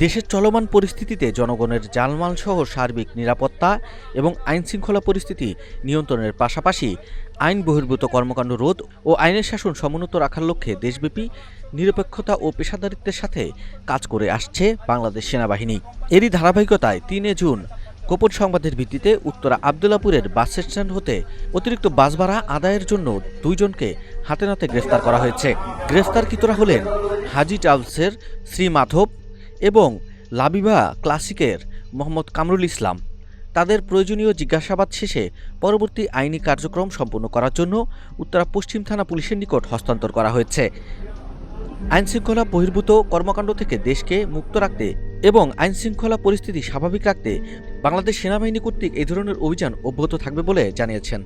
দেশের চলমান পরিস্থিতিতে জনগণের জানমাল সহ সার্বিক নিরাপত্তা এবং আইন শৃঙ্খলা পরিস্থিতি নিয়ন্ত্রণের পাশাপাশি আইন বহির্ভূত কর্মকাণ্ড রোধ ও আইনের শাসন সমুন্নত রাখার লক্ষ্যে দেশব্যাপী নিরপেক্ষতা ও পেশাদারিত্বের সাথে কাজ করে আসছে বাংলাদেশ সেনাবাহিনী। এরই ধারাবাহিকতায় তিনে জুন গোপন সংবাদের ভিত্তিতে উত্তরা আবদুল্লাপুরের বাস স্ট্যান্ড হতে অতিরিক্ত বাস ভাড়া আদায়ের জন্য দুইজনকে হাতে নাতে গ্রেফতার করা হয়েছে। গ্রেফতারকৃতরা হলেন হাজি ট্রাভেলসের শ্রী মাধব এবং লাবিবা ক্লাসিকের মোহাম্মদ কামরুল ইসলাম। তাদের প্রয়োজনীয় জিজ্ঞাসাবাদ শেষে পরবর্তী আইনি কার্যক্রম সম্পন্ন করার জন্য উত্তরা পশ্চিম থানা পুলিশের নিকট হস্তান্তর করা হয়েছে। আইন শৃঙ্খলা বহির্ভূত কর্মকাণ্ড থেকে দেশকে মুক্ত রাখতে এবং আইন শৃঙ্খলা পরিস্থিতি স্বাভাবিক রাখতে বাংলাদেশ সেনাবাহিনী কর্তৃক এই ধরনের অভিযান অব্যাহত থাকবে বলে জানিয়েছেন।